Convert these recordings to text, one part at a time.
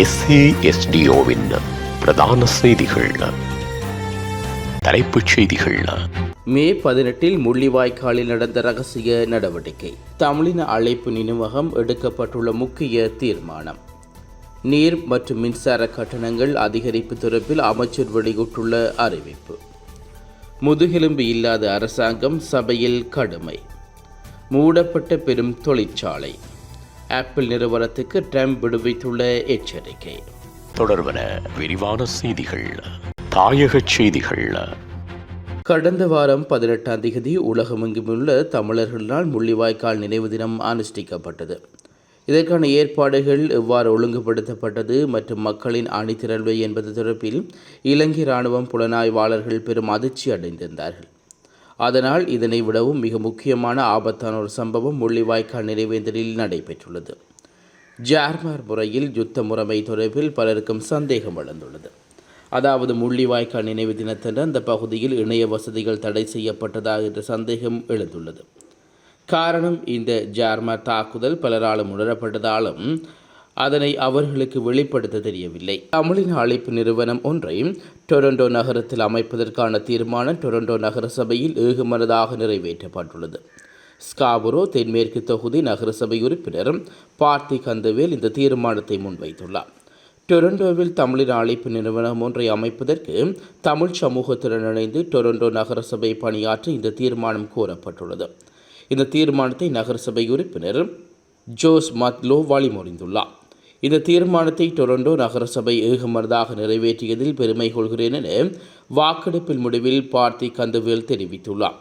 எஸ்ஏஎஸ்டிஓவின் பிரதான செய்திகள். தலைப்புச் செய்திகள். மே பதினெட்டில் முள்ளிவாய்க்காலில் நடந்த ரகசிய நடவடிக்கை. தமிழின அழைப்பு நினைவகம் எடுக்கப்பட்டுள்ள முக்கிய தீர்மானம். நீர் மற்றும் மின்சார கட்டணங்கள் அதிகரிப்பு தொடர்பில் அமைச்சர் வெளியிட்டுள்ள அறிவிப்பு. முதுகெலும்பு இல்லாத அரசாங்கம் சபையில் கடுமை. மூடப்பட்ட பெரும் தொழிற்சாலை. ஆப்பிள் நிறுவனத்துக்கு ட்ரம்ப் விடுவித்துள்ள எச்சரிக்கை. தொடர்பன விரிவான செய்திகள் தாயகச் செய்திகள். கடந்த வாரம் பதினெட்டாம் தேதி உலகமெங்குமுள்ள தமிழர்களால் முள்ளிவாய்க்கால் நினைவு தினம் அனுஷ்டிக்கப்பட்டது. இதற்கான ஏற்பாடுகள் எவ்வாறு ஒழுங்குபடுத்தப்பட்டது மற்றும் மக்களின் அணிதிரள்வை என்பது தொடர்பில் இலங்கை இராணுவம் புலனாய்வாளர்கள் பெரும் அதிர்ச்சி அடைந்திருந்தார்கள். அதனால் இதனை விடவும் மிக முக்கியமான ஆபத்தான ஒரு சம்பவம் முள்ளிவாய்க்கால் நினைவேந்தலில் நடைபெற்றுள்ளது. ஜார்மார் முறையில் யுத்த முறைமை தொடர்பில் பலருக்கும் சந்தேகம் எழுந்துள்ளது. அதாவது முள்ளிவாய்க்கால் நினைவு தினத்தன்று அந்த பகுதியில் இணைய வசதிகள் தடை செய்யப்பட்டதா என்ற சந்தேகம் எழுந்துள்ளது. காரணம் இந்த ஜார்மார் தாக்குதல் பலராலும் உணரப்பட்டதாலும் அதனை அவர்களுக்கு வெளிப்படுத்த தெரியவில்லை. தமிழின அழைப்பு நிறுவனம் ஒன்றை டொரண்டோ நகரத்தில் அமைப்பதற்கான தீர்மானம் டொரண்டோ நகரசபையில் ஏகமனதாக நிறைவேற்றப்பட்டுள்ளது. ஸ்காபுரோ தென்மேற்கு தொகுதி நகரசபை உறுப்பினரும் பார்த்தி கந்தவேல் இந்த தீர்மானத்தை முன்வைத்துள்ளார். டொரண்டோவில் தமிழின் அழைப்பு நிறுவனம் ஒன்றை அமைப்பதற்கு தமிழ் சமூகத்துடன் இணைந்து டொரண்டோ நகரசபை பணியாற்ற இந்த தீர்மானம் கோரப்பட்டுள்ளது. இந்த தீர்மானத்தை நகரசபை உறுப்பினர் ஜோஸ் மத்லோ வழிமொழிந்துள்ளார். இந்த தீர்மானத்தை டொரண்டோ நகரசபை ஏகமனதாக நிறைவேற்றியதில் பெருமை கொள்கிறேன் என வாக்கெடுப்பில் முடிவில் பார்த்தி கந்தவேல் தெரிவித்துள்ளார்.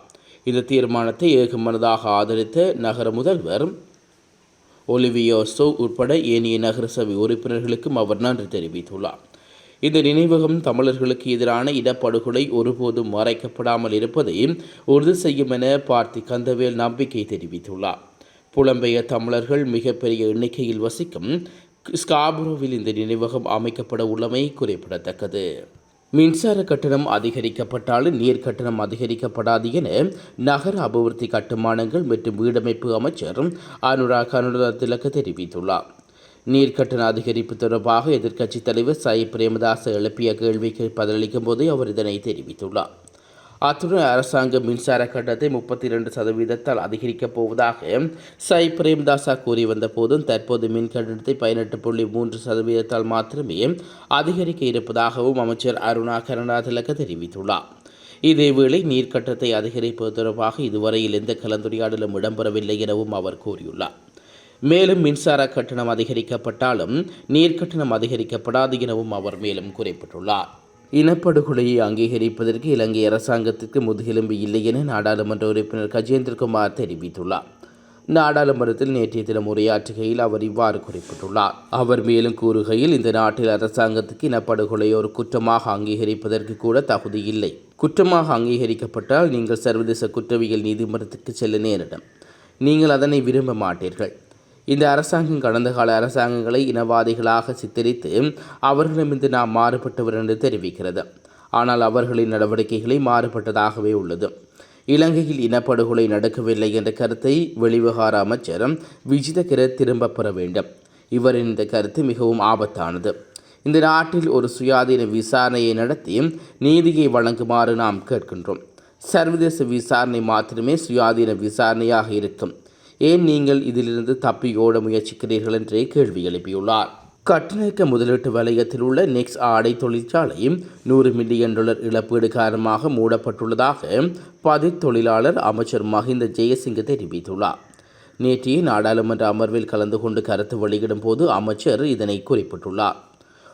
இந்த தீர்மானத்தை ஏகமனதாக ஆதரித்த நகர முதல்வர் ஒலிவியோசோ உட்பட ஏனைய நகரசபை உறுப்பினர்களுக்கும் அவர் நன்றி தெரிவித்துள்ளார். இந்த நினைவகம் தமிழர்களுக்கு எதிரான இடப்படுகொலை ஒருபோதும் மறைக்கப்படாமல் இருப்பதை உறுதி செய்யும் என பார்த்தி கந்தவேல் நம்பிக்கை தெரிவித்துள்ளார். புலம்பெயர் தமிழர்கள் மிகப்பெரிய எண்ணிக்கையில் வசிக்கும் ஸ்காபுரோவில் இந்த நினைவகம் அமைக்கப்பட உள்ளமை குறிப்பிடத்தக்கது. மின்சார கட்டணம் அதிகரிக்கப்பட்டாலும் நீர் கட்டணம் அதிகரிக்கப்படாது என நகர அபிவிருத்தி கட்டுமானங்கள் மற்றும் வீடமைப்பு அமைச்சர் அனுராக் அனுராக் திலக்க தெரிவித்துள்ளார். நீர் கட்டண அதிகரிப்பு தொடர்பாக எதிர்க்கட்சித் தலைவர் சாய் பிரேமதாஸ் எழுப்பிய கேள்விக்கு பதிலளிக்கும் போதே அவர் இதனை தெரிவித்துள்ளார். அத்துடன் அரசாங்கம் மின்சார கட்டணத்தை முப்பத்தி இரண்டு சதவீதத்தால் அதிகரிக்கப் போவதாக சை பிரேம்தாசா கூறி வந்த போதும் தற்போது மின் கட்டணத்தை பதினெட்டு புள்ளி மூன்று சதவீதத்தால் மாத்திரமே அதிகரிக்க இருப்பதாகவும் அமைச்சர் அருணா கருணாதிலக தெரிவித்துள்ளார். இதேவேளை நீர் அதிகரிப்பது தொடர்பாக இதுவரையில் எந்த கலந்துரையாடலும் இடம்பெறவில்லை எனவும் அவர் கூறியுள்ளார். மேலும் மின்சார கட்டணம் அதிகரிக்கப்பட்டாலும் நீர் கட்டணம் அதிகரிக்கப்படாது எனவும் அவர் மேலும் குறிப்பிட்டுள்ளார். இனப்படுகொலையை அங்கீகரிப்பதற்கு இலங்கை அரசாங்கத்திற்கு முதுகெலும்பு இல்லை என நாடாளுமன்ற உறுப்பினர் கஜேந்திரகுமார் தெரிவித்துள்ளார். நாடாளுமன்றத்தில் நேற்றைய தினம் உரையாற்றுகையில் அவர் இவ்வாறு குறிப்பிட்டுள்ளார். அவர் மேலும் கூறுகையில் இந்த நாட்டில் அரசாங்கத்துக்கு இனப்படுகொலை ஒரு குற்றமாக அங்கீகரிப்பதற்கு கூட தகுதி இல்லை. குற்றமாக அங்கீகரிக்கப்பட்டால் நீங்கள் சர்வதேச குற்றவியல் நீதிமன்றத்துக்கு செல்ல நேரிடும். நீங்கள் அதனை விரும்ப மாட்டீர்கள். இந்த அரசாங்கம் கடந்த கால அரசாங்கங்களை இனவாதிகளாக சித்தரித்து அவர்களிடமிருந்து நாம் மாறுபட்டவர் என்று தெரிவிக்கிறது. ஆனால் அவர்களின் நடவடிக்கைகளை மாறுபட்டதாகவே உள்ளது. இலங்கையில் இனப்படுகொலை நடக்கவில்லை என்ற கருத்தை வெளிவிவகார அமைச்சர் விஜிதகிர திரும்பப் பெற வேண்டும். இவரின் இந்த கருத்து மிகவும் ஆபத்தானது. இந்த நாட்டில் ஒரு சுயாதீன விசாரணையை நடத்தி நீதியை வழங்குமாறு நாம் கேட்கின்றோம். சர்வதேச விசாரணை மாத்திரமே சுயாதீன விசாரணையாக இருக்கும். ஏன் நீங்கள் இதிலிருந்து தப்பியோட முயற்சிக்கிறீர்கள் என்றே கேள்வி எழுப்பியுள்ளார். கட்டணக்க முதலீட்டு வலயத்தில் உள்ள நெக்ஸ் ஆடை தொழிற்சாலையும் நூறு மில்லியன் டாலர் இழப்பீடு காரணமாக மூடப்பட்டுள்ளதாக பதித் தொழிலாளர் அமைச்சர் மஹிந்த ஜெயசிங்க தெரிவித்துள்ளார். நேற்றைய நாடாளுமன்ற அமர்வில் கலந்து கொண்டு கருத்து வெளியிடும் போது அமைச்சர் இதனை குறிப்பிட்டுள்ளார்.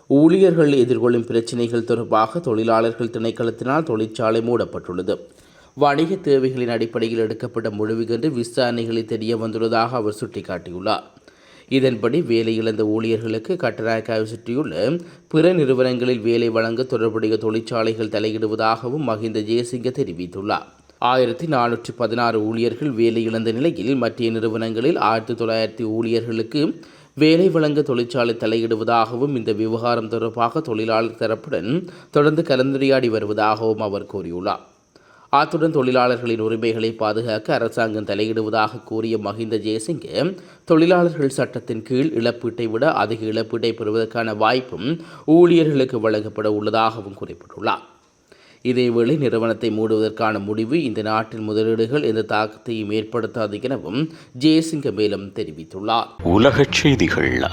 ஊழியர்கள் எதிர்கொள்ளும் பிரச்சினைகள் தொடர்பாக தொழிலாளர்கள் திணைக்களத்தினால் தொழிற்சாலை மூடப்பட்டுள்ளது. வணிக தேவைகளின் அடிப்படையில் எடுக்கப்பட்ட முடிவுகென்று விசாரணைகளில் தெரிய வந்துள்ளதாக அவர் சுட்டிக்காட்டியுள்ளார். இதன்படி வேலை இழந்த ஊழியர்களுக்கு கட்டநாயக்காவை சுற்றியுள்ள பிற நிறுவனங்களில் வேலை வழங்க தொடர்புடைய தொழிற்சாலைகள் தலையிடுவதாகவும் மஹிந்த ஜெயசிங்க தெரிவித்துள்ளார். ஆயிரத்தி நானூற்றி பதினாறு ஊழியர்கள் வேலை இழந்த நிலையில் மற்ற நிறுவனங்களில் ஆயிரத்தி தொள்ளாயிரத்தி ஊழியர்களுக்கு வேலை வழங்க தொழிற்சாலை தலையிடுவதாகவும் இந்த விவகாரம் தொடர்பாக தொழிலாளர் தரப்புடன் தொடர்ந்து கலந்துரையாடி வருவதாகவும் அவர் கூறியுள்ளார். அத்துடன் தொழிலாளர்களின் உரிமைகளை பாதுகாக்க அரசாங்கம் தலையிடுவதாக கூறிய மஹிந்த ஜெயசிங்கு தொழிலாளர்கள் சட்டத்தின் கீழ் இழப்பீட்டை விட அதிக இழப்பீட்டை பெறுவதற்கான வாய்ப்பும் ஊழியர்களுக்கு வழங்கப்பட உள்ளதாகவும் குறிப்பிட்டுள்ளார். இதேவேளை நிறுவனத்தை மூடுவதற்கான முடிவு இந்த நாட்டின் முதலீடுகள் எந்த தாக்கத்தையும் ஏற்படுத்தாது எனவும் ஜெயசிங்க மேலும் தெரிவித்துள்ளார். உலகச் செய்திகள்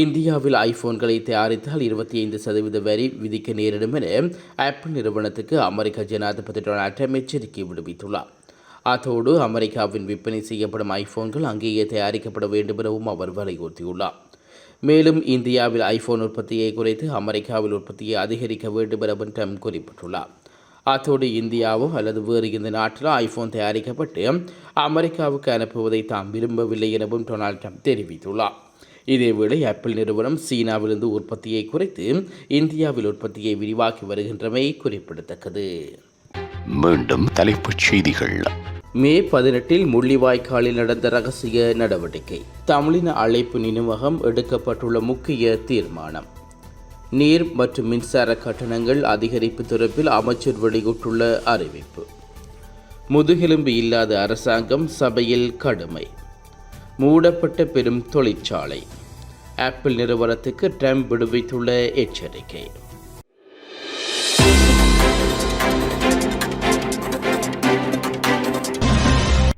இந்தியாவில் ஐபோன்களை தயாரித்தால் இருபத்தி ஐந்து சதவீத வரி விதிக்க நேரிடும் என ஆப்பிள் நிறுவனத்துக்கு அமெரிக்க ஜனாதிபதி டொனால்ட் ட்ரம்ப் எச்சரிக்கை விடுவித்துள்ளார். அத்தோடு அமெரிக்காவின் விற்பனை செய்யப்படும் ஐபோன்கள் அங்கேயே தயாரிக்கப்பட வேண்டும் எனவும் அவர் வலியுறுத்தியுள்ளார். மேலும் இந்தியாவில் ஐபோன் உற்பத்தியை குறைத்து அமெரிக்காவில் உற்பத்தியை அதிகரிக்க வேண்டும் எனவும் ட்ரம்ப் குறிப்பிட்டுள்ளார். அத்தோடு இந்தியாவோ அல்லது வேறு எந்த நாட்டிலோ ஐபோன் தயாரிக்கப்பட்டு அமெரிக்காவுக்கு அனுப்புவதை தாம் விரும்பவில்லை எனவும் டொனால்ட் ட்ரம்ப் தெரிவித்துள்ளார். இதேவேளை ஆப்பிள் நிறுவனம் சீனாவிலிருந்து உற்பத்தியை குறைத்து இந்தியாவில் உற்பத்தியை விரிவாக்கி வருகின்றமை குறிப்பிடத்தக்கது. மீண்டும் தலைப்புச் செய்திகள். மே பதினெட்டில் முள்ளிவாய்க்காலில் நடந்த ரகசிய நடவடிக்கை. தமிழின அழைப்பு நினைவகம் எடுக்கப்பட்டுள்ள முக்கிய தீர்மானம். நீர் மற்றும் மின்சார கட்டணங்கள் அதிகரிப்பு தொடர்பில் அமைச்சர் வெளியிட்டுள்ள அறிவிப்பு. முதுகெலும்பு இல்லாத அரசாங்கம் சபையில் கடுமை. மூடப்பட்ட பெரும் தொழிற்சாலை. ஆப்பிள் நிறுவனத்துக்கு ட்ரம்ப் விடுவித்துள்ள எச்சரிக்கை.